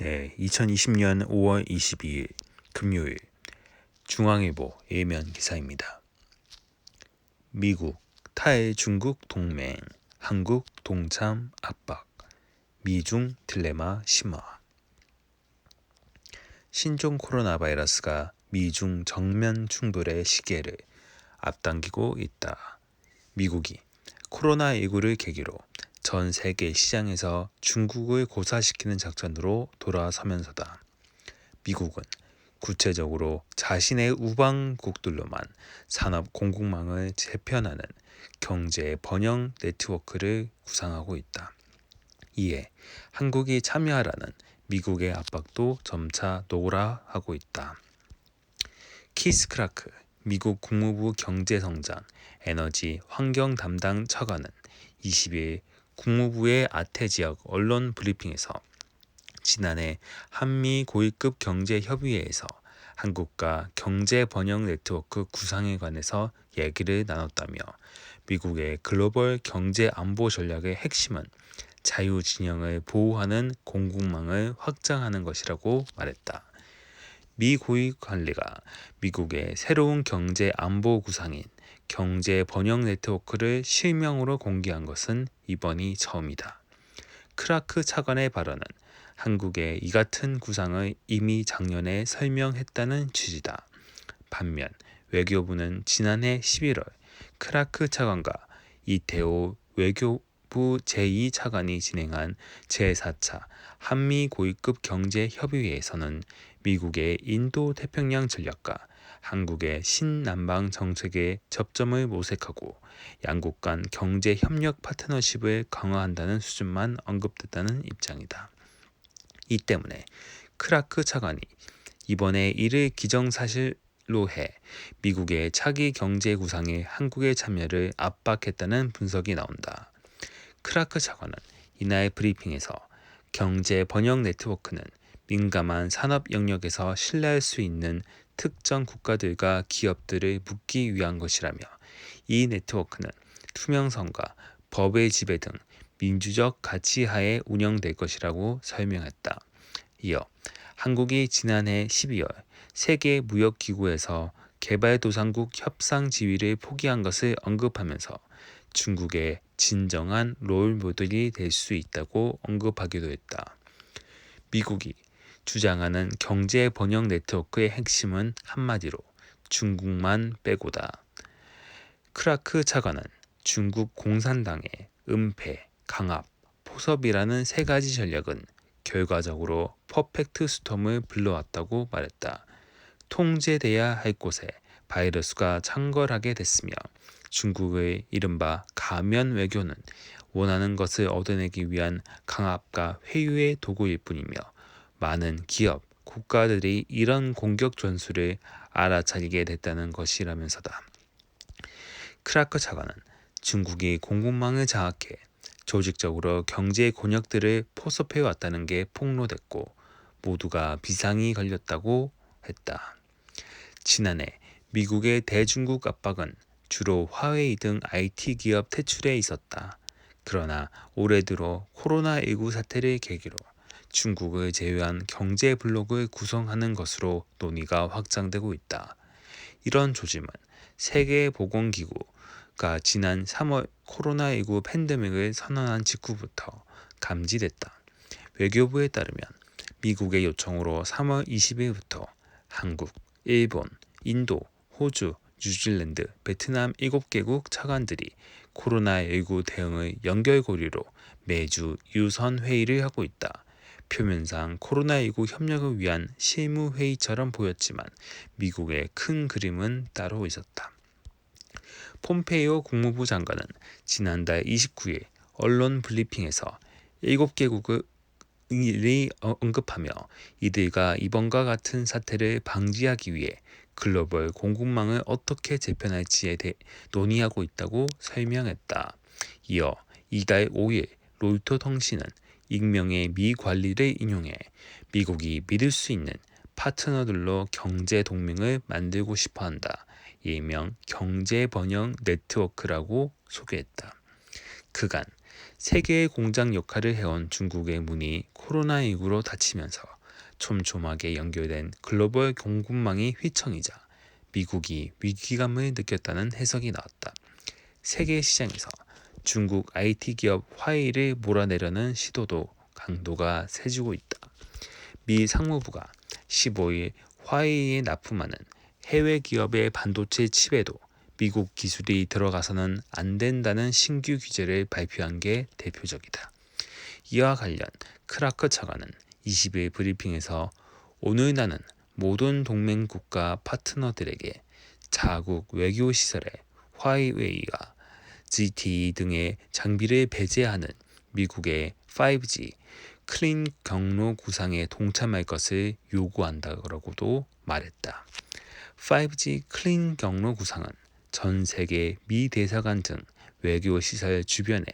네, 2020년 5월 22일 금요일 중앙일보 예면 기사입니다. 미국 타일 중국 동맹 한국 동참 압박 미중 딜레마 심화 신종 코로나 바이러스가 미중 정면 충돌의 시계를 앞당기고 있다. 미국이 코로나19를 계기로 전 세계 시장에서 중국을 고사시키는 작전으로 돌아서면서다. 미국은 구체적으로 자신의 우방국들로만 산업 공급망을 재편하는 경제 번영 네트워크를 구상하고 있다. 이에 한국이 참여하라는 미국의 압박도 점차 노라하고 있다. 키스 크라크 미국 국무부 경제성장 에너지 환경 담당 처관은 20일 국무부의 아태 지역 언론 브리핑에서 지난해 한미 고위급 경제 협의회에서 한국과 경제 번영 네트워크 구상에 관해서 얘기를 나눴다며 미국의 글로벌 경제 안보 전략의 핵심은 자유 진영을 보호하는 공국망을 확장하는 것이라고 말했다. 미 고위 관리가 미국의 새로운 경제 안보 구상인 경제 번영 네트워크를 실명으로 공개한 것은 이번이 처음이다. 크라크 차관의 발언은 한국의 이 같은 구상을 이미 작년에 설명했다는 취지다. 반면 외교부는 지난해 11월 크라크 차관과 이태호 외교부 제2차관이 진행한 제4차 한미 고위급 경제 협의회에서는 미국의 인도 태평양 전략과 한국의 신남방 정책에 접점을 모색하고 양국 간 경제 협력 파트너십을 강화한다는 수준만 언급됐다는 입장이다. 이 때문에 크라크 차관이 이번에 이를 기정사실로 해 미국의 차기 경제 구상에 한국의 참여를 압박했다는 분석이 나온다. 크라크 차관은 이날 브리핑에서 경제 번영 네트워크는 민감한 산업 영역에서 신뢰할 수 있는 특정 국가들과 기업들을 묶기 위한 것이라며 이 네트워크는 투명성과 법의 지배 등 민주적 가치 하에 운영될 것이라고 설명했다. 이어 한국이 지난해 12월 세계 무역기구에서 개발도상국 협상 지위를 포기한 것을 언급하면서 중국의 진정한 롤 모델이 될 수 있다고 언급하기도 했다. 미국이 주장하는 경제 번영 네트워크의 핵심은 한마디로 중국만 빼고다. 크라크 차관은 중국 공산당의 은폐, 강압, 포섭이라는 세 가지 전략은 결과적으로 퍼펙트 스톰을 불러왔다고 말했다. 통제돼야 할 곳에 바이러스가 창궐하게 됐으며 중국의 이른바 가면 외교는 원하는 것을 얻어내기 위한 강압과 회유의 도구일 뿐이며 많은 기업, 국가들이 이런 공격 전술을 알아차리게 됐다는 것이라면서다. 크라크 차관은 중국이 공급망을 장악해 조직적으로 경제 곤역들을 포섭해 왔다는 게 폭로됐고 모두가 비상이 걸렸다고 했다. 지난해 미국의 대중국 압박은 주로 화웨이 등 IT 기업 퇴출에 있었다. 그러나 올해 들어 코로나19 사태를 계기로 중국을 제외한 경제 블록을 구성하는 것으로 논의가 확장되고 있다. 이런 조짐은 세계보건기구가 지난 3월 코로나19 팬데믹을 선언한 직후부터 감지됐다. 외교부에 따르면 미국의 요청으로 3월 20일부터 한국, 일본, 인도, 호주, 뉴질랜드, 베트남 7개국 차관들이 코로나19 대응의 연결고리로 매주 유선 회의를 하고 있다. 표면상 코로나19 협력을 위한 실무 회의처럼 보였지만 미국의 큰 그림은 따로 있었다. 폼페이오 국무부 장관은 지난달 29일 언론 브리핑에서 7개국을 언급하며 이들과 이번과 같은 사태를 방지하기 위해 글로벌 공급망을 어떻게 재편할지에 대해 논의하고 있다고 설명했다. 이어 이달 5일 로이터 통신은 익명의 미 관리를 인용해 미국이 믿을 수 있는 파트너들로 경제 동맹을 만들고 싶어 한다. 일명 경제 번영 네트워크라고 소개했다. 그간 세계의 공장 역할을 해온 중국의 문이 코로나19로 닫히면서 촘촘하게 연결된 글로벌 공급망이 휘청이자 미국이 위기감을 느꼈다는 해석이 나왔다. 세계 시장에서 중국 IT 기업 화웨이를 몰아내려는 시도도 강도가 세지고 있다. 미 상무부가 15일 화웨이에 납품하는 해외 기업의 반도체 칩에도 미국 기술이 들어가서는 안 된다는 신규 규제를 발표한 게 대표적이다. 이와 관련 크라크 차관은 20일 브리핑에서 오늘 나는 모든 동맹 국가 파트너들에게 자국 외교 시설에 화웨이와 GTE 등의 장비를 배제하는 미국의 5G 클린 경로 구상에 동참할 것을 요구한다고도 말했다. 5G 클린 경로 구상은 전 세계 미 대사관 등 외교 시설 주변에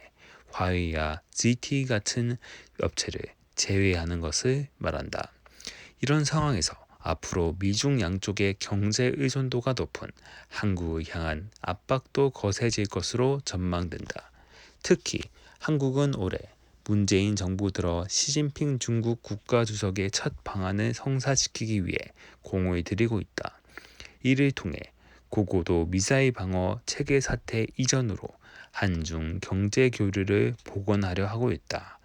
화웨이와 GT 같은 업체를 제외하는 것을 말한다. 이런 상황에서 앞으로 미중 양쪽의 경제 의존도가 높은 한국을 향한 압박도 거세질 것으로 전망된다. 특히 한국은 올해 문재인 정부 들어 시진핑 중국 국가주석의 첫 방안을 성사시키기 위해 공을 들이고 있다. 이를 통해 고고도 미사일 방어 체계 사태 이전으로 한중 경제 교류를 복원하려 하고 있다.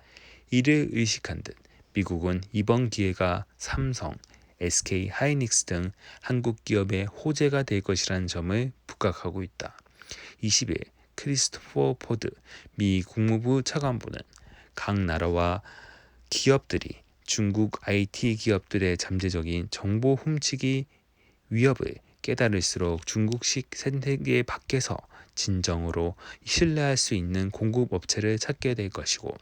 이를 의식한 듯 미국은 이번 기회가 삼성, SK 하이닉스 등 한국 기업의 호재가 될 것이라는 점을 부각하고 있다. 20일 크리스토퍼 포드 미 국무부 차관보는 각 나라와 기업들이 중국 IT 기업들의 잠재적인 정보 훔치기 위협을 깨달을수록 중국식 생태계 밖에서 진정으로 신뢰할 수 있는 공급 업체를 찾게 될 것이고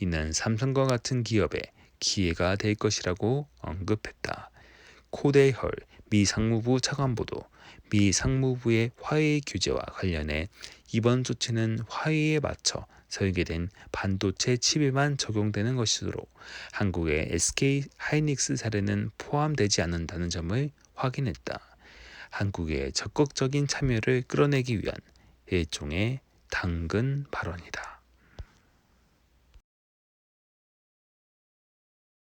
이는 삼성과 같은 기업에 기회가 될 것이라고 언급했다. 코데헐 미 상무부 차관보도 미 상무부의 화웨이 규제와 관련해 이번 조치는 화웨이에 맞춰 설계된 반도체 칩에만 적용되는 것이므로 한국의 SK 하이닉스 사례는 포함되지 않는다는 점을 확인했다. 한국의 적극적인 참여를 끌어내기 위한 일종의 당근 발언이다.